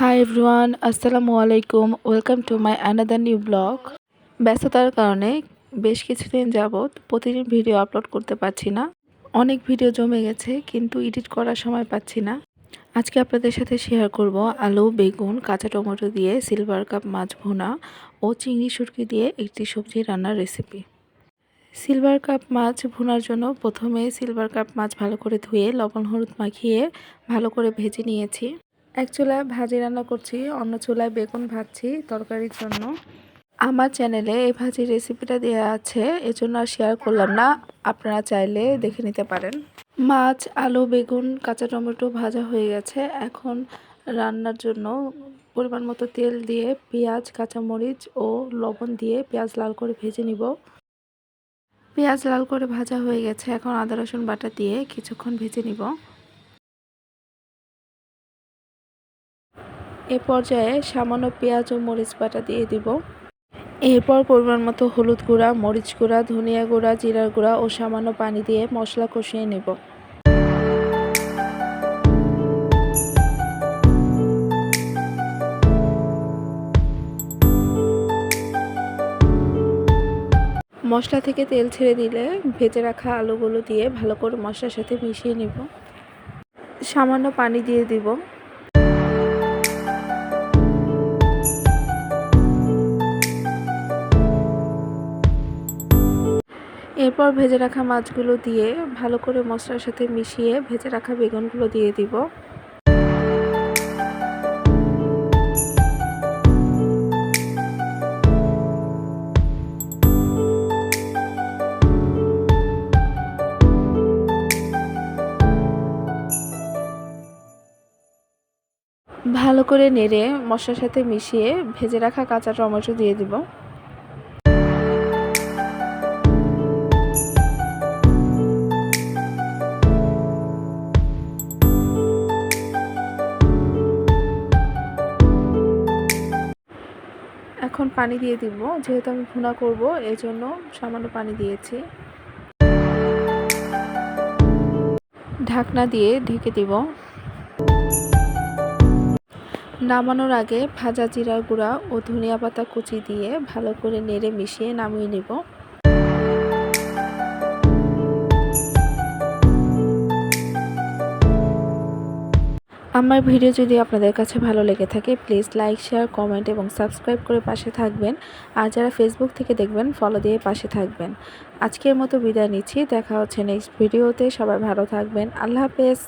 High everyone আসসালামু আলাইকুম welcome to my another new blog ব্যস্ততার কারণে বেশ কিছুদিন যাবৎ প্রতিদিন ভিডিও আপলোড করতে পারছি না। অনেক ভিডিও জমে গেছে, কিন্তু এডিট করার সময় পাচ্ছি না। আজকে আপনাদের সাথে শেয়ার করব আলু, বেগুন, কাঁচা টমেটো দিয়ে সিলভার কাপ মাছ ভুনা ও চিংড়ি সুটকি দিয়ে একটি সবজি রান্নার রেসিপি সিলভার কাপ মাছ ভুনার জন্য প্রথমে সিলভার কাপ মাছ ভালো করে ধুয়ে লবণ হলুদ মাখিয়ে ভালো করে ভেজে নিয়েছি। এক চুলায় ভাজি রান্না করছি, অন্য চুলায় বেগুন ভাজছি তরকারির জন্য। আমার চ্যানেলে এই ভাজির রেসিপিটা দেওয়া আছে, এজন্য আর শেয়ার করলাম না। আপনারা চাইলে দেখে নিতে পারেন। মাছ, আলু, বেগুন, কাঁচা টমেটো ভাজা হয়ে গেছে। এখন রান্নার জন্য পরিমাণ মতো তেল দিয়ে পেঁয়াজ, কাঁচামরিচ ও লবণ দিয়ে পেঁয়াজ লাল করে ভেজে নিব। পেঁয়াজ লাল করে ভাজা হয়ে গেছে। এখন আদা, রসুন বাটা দিয়ে কিছুক্ষণ ভেজে নিব। এ পর্যায়ে সামান্য পেঁয়াজ ও মরিচ বাটা দিয়ে দিব। এরপর পরিমাণ মতো হলুদ গুঁড়া, মরিচ গুঁড়া, ধনিয়া গুঁড়া, জিরার গুঁড়া ও সামান্য পানি দিয়ে মশলা কষিয়ে নেব। মশলা থেকে তেল ছেড়ে দিলে ভেজে রাখা আলুগুলো দিয়ে ভালো করে মশলার সাথে মিশিয়ে নেব। সামান্য পানি দিয়ে দিব। এরপর ভেজে রাখা মাছগুলো দিয়ে ভালো করে মশলার সাথে মিশিয়ে ভেজে রাখা বেগুনগুলো দিয়ে দিব। ভালো করে নেড়ে মশলার সাথে মিশিয়ে ভেজে রাখা কাঁচা টমেটো দিয়ে দিব। এখন পানি দিয়ে দিব, যেহেতু আমি ভুনা করব এই জন্য সামান্য পানি দিয়েছি। ঢাকনা দিয়ে ঢেকে দিব। নামানোর আগে ভাজা জিরার গুঁড়া ও ধনিয়া পাতা কুচি দিয়ে ভালো করে নেড়ে মিশিয়ে নামিয়ে নেব। আমার ভিডিও যদি আপনাদের কাছে ভালো লেগে থাকে প্লিজ লাইক শেয়ার কমেন্ট এবং সাবস্ক্রাইব করে পাশে থাকবেন। আর যারা ফেসবুক থেকে দেখবেন ফলো দিয়ে পাশে থাকবেন। আজকের মতো বিদায় নিচ্ছি। দেখা হচ্ছে নেক্সট ভিডিওতে সবাই ভালো থাকবেন। আল্লাহ হাফেজ।